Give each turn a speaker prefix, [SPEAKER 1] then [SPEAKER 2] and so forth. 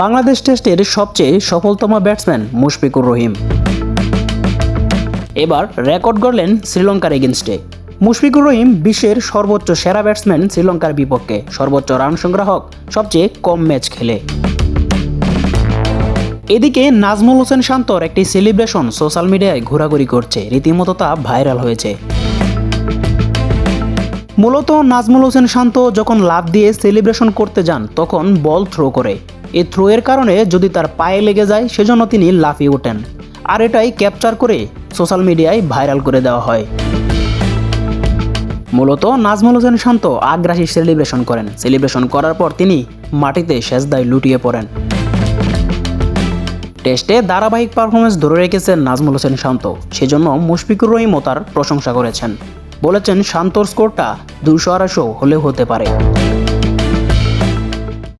[SPEAKER 1] বাংলাদেশ টেস্টের সবচেয়ে সফলতম ব্যাটসম্যান মুশফিকুর রহিম। এবার রেকর্ড গড়লেন শ্রীলঙ্কার এগেনস্টে। মুশফিকুর রহিম বিশ্বের সর্বোচ্চ সেরা ব্যাটসম্যান শ্রীলঙ্কার বিপক্ষে। সর্বোচ্চ রান সংগ্রাহক, সবচেয়ে কম ম্যাচ খেলে। এদিকে নাজমুল হোসেন শান্তর একটি সেলিব্রেশন সোশ্যাল মিডিয়ায় ঘোরাঘুরি করছে। রীতিমতো তা ভাইরাল হয়েছে। মূলত নাজমুল হোসেন শান্ত যখন লাভ দিয়ে সেলিব্রেশন করতে যান, তখন বল থ্রো করে। থ্রো এর কারণে যদি তার পায়ে লেগে যায়, সেজন্য তিনি লাফিয়ে ওঠেন। আর এটাই ক্যাপচার করে সোশ্যাল মিডিয়ায় ভাইরাল করে দেওয়া হয়। মূলত নাজমুল হোসেন শান্ত আগ্রাসী সেলিব্রেশন করেন। সেলিব্রেশন করার পর তিনি মাটিতে সেজদায় লুটিয়ে পড়েন। টেস্টে ধারাবাহিক পারফরমেন্স ধরে রেখেছেন নাজমুল হোসেন শান্ত। সেজন্য মুশফিকুর রহিমও তার প্রশংসা করেছেন। বলেছেন শান্তর স্কোরটা দুশো আড়াইশো হলেও হতে পারে।